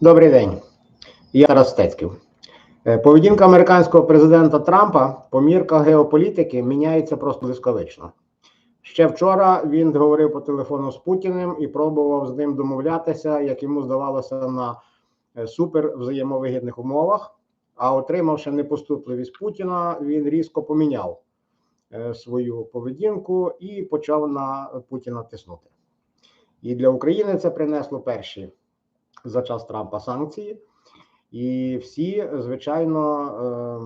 Добрий день. Я Тарас Стецьків. Е, Поведінка американського президента Трампа по мірках геополітики міняється просто блискавично. Ще вчора він говорив по телефону з Путіним і пробував з ним домовлятися, як йому здавалося, на е, супер взаємовигідних умовах. А отримавши непоступливість Путіна, він різко поміняв е, свою поведінку і почав на Путіна тиснути. І для України це принесло перші за час Трампа санкції, і всі, звичайно,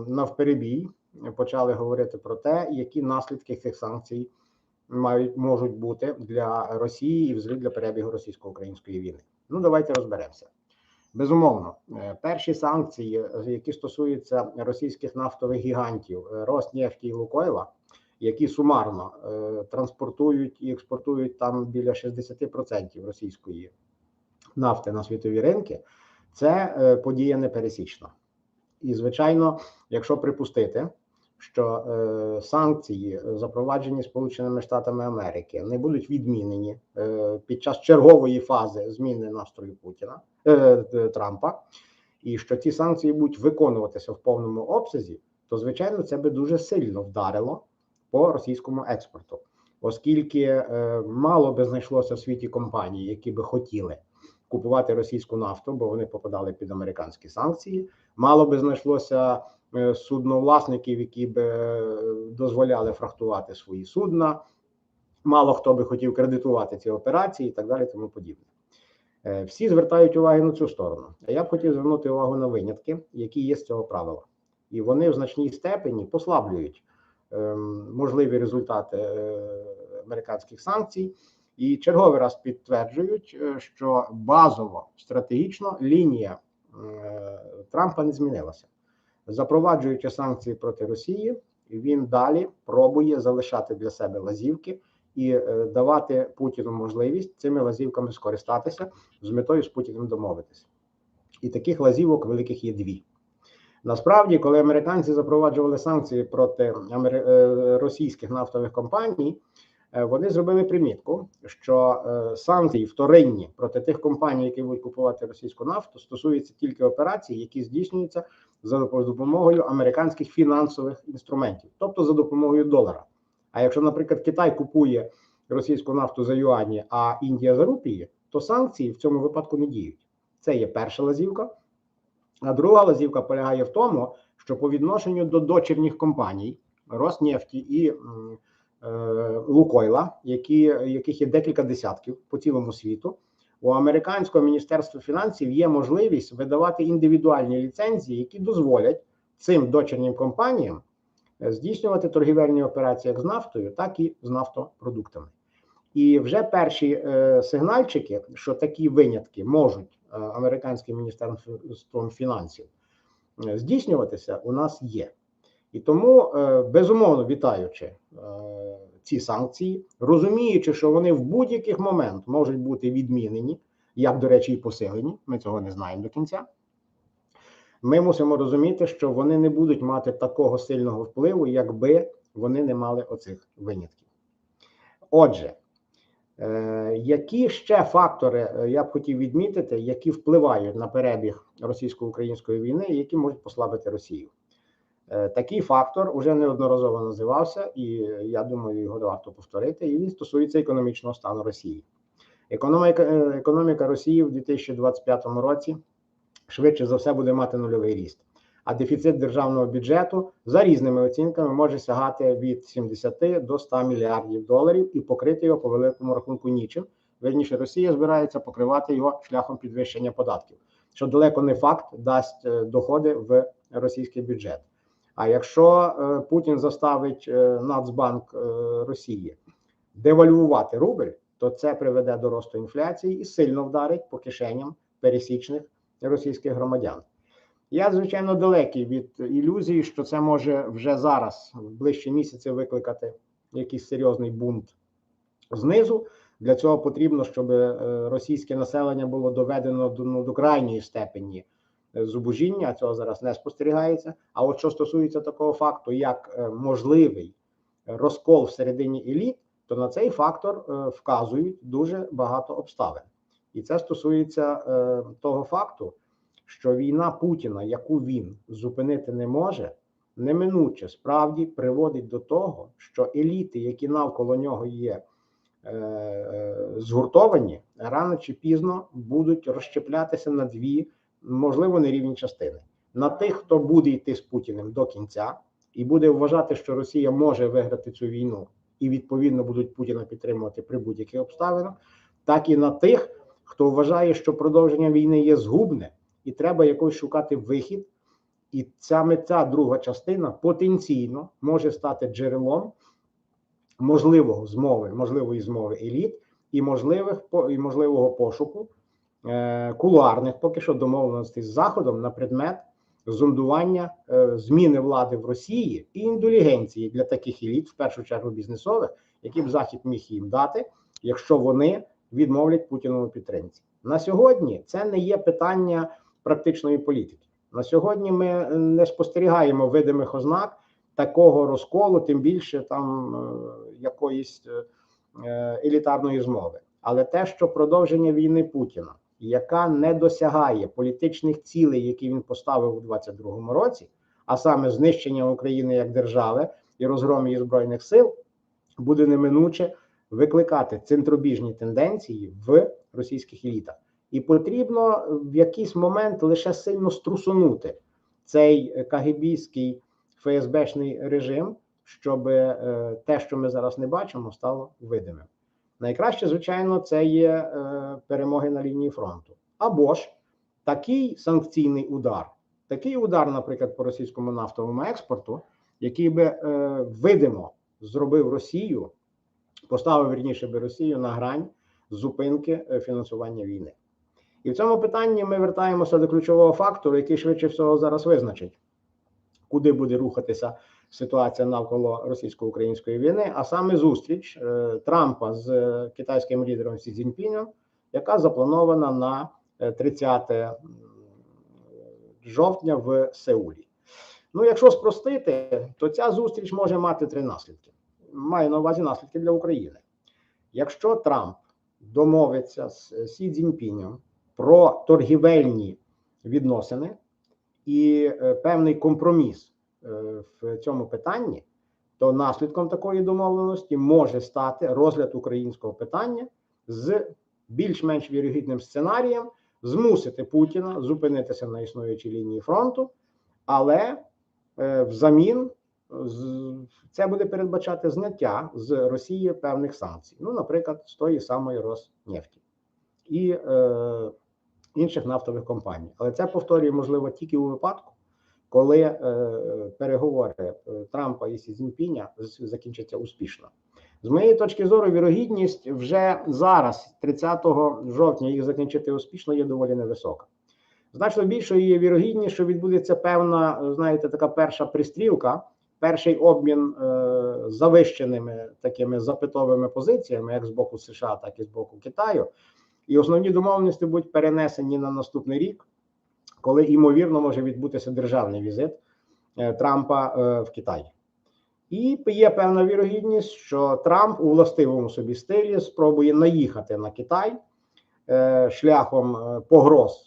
е, навперебій почали говорити про те, які наслідки цих санкцій мають можуть бути для Росії і взагалі для перебігу російсько-української війни. Ну, давайте розберемося. Безумовно, е, перші санкції, які стосуються російських нафтових гігантів е, Роснефті і Лукойла, які сумарно транспортують і експортують там біля 60% російської нафти на світові ринки, це е, подія непересічна. І, звичайно, якщо припустити, що е, санкції, запроваджені Сполученими Штатами Америки, не будуть відмінені е, під час чергової фази зміни настрою Путіна е, е, Трампа, і що ці санкції будуть виконуватися в повному обсязі, то звичайно це би дуже сильно вдарило по російському експорту, оскільки е, мало би знайшлося в світі компаній, які би хотіли купувати російську нафту, бо вони попадали під американські санкції. Мало би знайшлося е, судновласників, які би е, дозволяли фрахтувати свої судна. Мало хто би хотів кредитувати ці операції і так далі, тому подібне. Е, Всі звертають увагу на цю сторону. А я б хотів звернути увагу на винятки, які є з цього правила, і вони в значній степені послаблюють ем, можливі результати американських санкцій. І черговий раз підтверджують, е, що базово стратегічно лінія е, Трампа не змінилася. Запроваджуючи санкції проти Росії, він далі пробує залишати для себе лазівки і е, давати Путіну можливість цими лазівками скористатися з метою з Путіним домовитися. І таких лазівок великих є дві. Насправді, коли американці запроваджували санкції проти російських нафтових компаній, вони зробили примітку, що е, санкції вторинні проти тих компаній, які будуть купувати російську нафту, стосуються тільки операцій, які здійснюються за допомогою американських фінансових інструментів, тобто за допомогою долара. А якщо, наприклад, Китай купує російську нафту за юані, а Індія за рупії, то санкції в цьому випадку не діють. Це є перша лазівка. А друга лазівка полягає в тому, що по відношенню до дочірніх компаній Роснефті і е, Лукойла, які, яких є декілька десятків по цілому світу, у американського міністерства фінансів є можливість видавати індивідуальні ліцензії, які дозволять цим дочірнім компаніям е, здійснювати торгівельні операції як з нафтою, так і з нафтопродуктами. І вже перші е, сигнальчики, що такі винятки можуть е, американським міністерством фінансів е, здійснюватися, у нас є. І тому, е, безумовно, вітаючи е, ці санкції, розуміючи, що вони в будь-який момент можуть бути відмінені, як, до речі, і посилені, ми цього не знаємо до кінця. Ми мусимо розуміти, що вони не будуть мати такого сильного впливу, якби вони не мали оцих винятків. Отже, е, які ще фактори я б хотів відмітити, які впливають на перебіг російсько-української війни, і які можуть послабити Росію? Е, Такий фактор уже неодноразово називався, і я думаю, його варто повторити. І він стосується економічного стану Росії. Економіка, е, економіка Росії в 2025 році швидше за все буде мати нульовий ріст. А дефіцит державного бюджету за різними оцінками може сягати від 70 до 100 мільярдів доларів і покрити його по великому рахунку нічим. Верніше, Росія збирається покривати його шляхом підвищення податків, що далеко не факт дасть е, доходи в російський бюджет. А якщо е, Путін заставить е, Нацбанк е, Росії девальвувати рубль, то це приведе до росту інфляції і сильно вдарить по кишеням пересічних російських громадян. Я, звичайно, далекий від ілюзії, що це може вже зараз, в ближчі місяці, викликати якийсь серйозний бунт знизу. Для цього потрібно, щоб російське населення було доведено до, ну, до крайньої степені зубожіння. Цього зараз не спостерігається. А от що стосується такого факту, як е, можливий розкол всередині еліт, то на цей фактор е, вказують дуже багато обставин. І це стосується е, того факту, що війна Путіна, яку він зупинити не може, неминуче справді приводить до того, що еліти, які навколо нього є е, е, згуртовані, рано чи пізно будуть розщеплятися на дві, можливо, нерівні частини. На тих, хто буде йти з Путіним до кінця, і буде вважати, що Росія може виграти цю війну, і відповідно будуть Путіна підтримувати при будь-яких обставинах, так і на тих, хто вважає, що продовження війни є згубне, і треба якось шукати вихід. І ця друга частина потенційно може стати джерелом можливого змови, можливої змови еліт і можливих і можливого пошуку кулуарних поки що домовленостей з Заходом на предмет зондування е, зміни влади в Росії і індулігенції для таких еліт, в першу чергу бізнесових, які б Захід міг їм дати, якщо вони відмовлять Путінову підтримці. На сьогодні це не є питання практичної політики. На сьогодні ми е, не спостерігаємо видимих ознак такого розколу, тим більше там е, якоїсь е, е, елітарної змови. Але те, що продовження війни Путіна, яка не досягає політичних цілей, які він поставив у 22-му році, а саме знищення України як держави і розгром її збройних сил, буде неминуче викликати центробіжні тенденції в російських елітах. І потрібно в якийсь момент лише сильно струсунути цей КГБський ФСБшний режим, щоб е, те, що ми зараз не бачимо, стало видимим. Найкраще, звичайно, це є е, перемоги на лінії фронту. Або ж такий санкційний удар, такий удар, наприклад, по російському нафтовому експорту, який би е, видимо зробив Росію, поставив вірніше би Росію на грань зупинки е, фінансування війни. І в цьому питанні ми вертаємося до ключового фактору, який швидше всього зараз визначить, куди буде рухатися ситуація навколо російсько-української війни, а саме зустріч е, Трампа з е, китайським лідером Сі Цзіньпінем, яка запланована на е, 30 жовтня в Сеулі. Ну, якщо спростити, то ця зустріч може мати три наслідки. Маю на увазі наслідки для України. Якщо Трамп домовиться з Сі Цзіньпінем про торгівельні відносини і е, певний компроміс е, в цьому питанні, то наслідком такої домовленості може стати розгляд українського питання з більш-менш вірогідним сценарієм змусити Путіна зупинитися на існуючій лінії фронту, але е, взамін це буде передбачати зняття з Росії певних санкцій, ну, наприклад, з тої самої Роснефті і е, інших нафтових компаній. Але це повторює можливо тільки у випадку, коли е, переговори е, Трампа і Сі Цзіньпіня закінчаться успішно. З моєї точки зору, вірогідність вже зараз, 30 жовтня, їх закінчити успішно, є доволі невисока. Значно більшою є вірогідність, що відбудеться певна, знаєте, така перша пристрілка, перший обмін е, завищеними такими запитовими позиціями, як з боку США, так і з боку Китаю. І основні домовленості будуть перенесені на наступний рік, коли ймовірно може відбутися державний візит е, Трампа е, в Китай. І є певна вірогідність, що Трамп у властивому собі стилі спробує наїхати на Китай е, шляхом погроз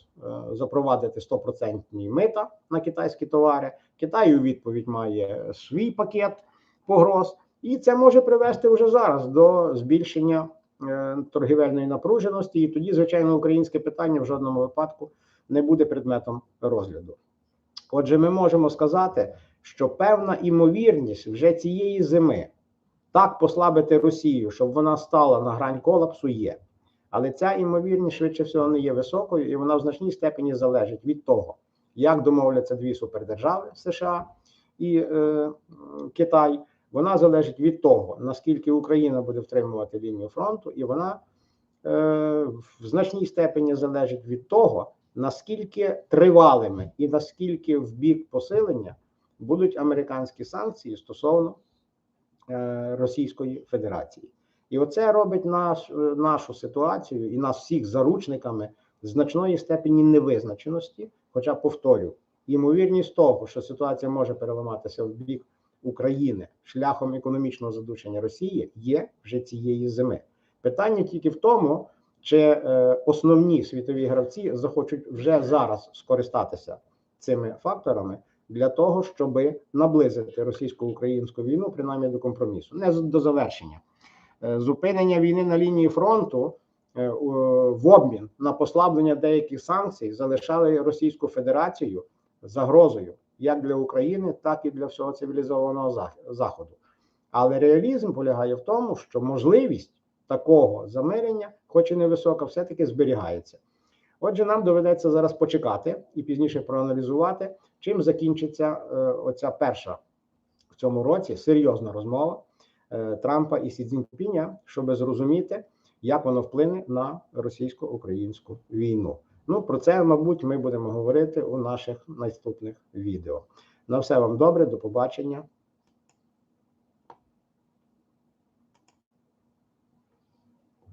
запровадити 100% мита на китайські товари. Китай у відповідь має свій пакет погроз, і це може привести вже зараз до збільшення торгівельної напруженості. І тоді, звичайно, українське питання в жодному випадку не буде предметом розгляду. Отже, ми можемо сказати, що певна імовірність вже цієї зими так послабити Росію, щоб вона стала на грань колапсу, є. Але ця імовірність швидше всього не є високою, і вона в значній степені залежить від того, як домовляться дві супердержави США і е, Китай. Вона залежить від того, наскільки Україна буде втримувати лінію фронту, і вона е, в значній степені залежить від того, наскільки тривалими і наскільки в бік посилення будуть американські санкції стосовно е, Російської Федерації. І оце робить наш, е, нашу ситуацію і нас всіх заручниками значної степені невизначеності. Хоча, повторю, ймовірність того, що ситуація може переламатися в бік України шляхом економічного задушення Росії, є вже цієї зими. Питання тільки в тому, чи е, основні світові гравці захочуть вже зараз скористатися цими факторами для того, щоб наблизити російсько-українську війну, принаймні до компромісу, не до завершення. Е, Зупинення війни на лінії фронту е, в обмін на послаблення деяких санкцій залишали Російську Федерацію загрозою як для України, так і для всього цивілізованого заходу. Але реалізм полягає в тому, що можливість такого замирення, хоч і невисока, все-таки зберігається. Отже, нам доведеться зараз почекати і пізніше проаналізувати, чим закінчиться е, оця перша в цьому році серйозна розмова е, Трампа і Сі Цзіньпіня, щоб зрозуміти, як воно вплине на російсько-українську війну. Ну про це, мабуть, ми будемо говорити у наших наступних відео. На все вам добре, до побачення.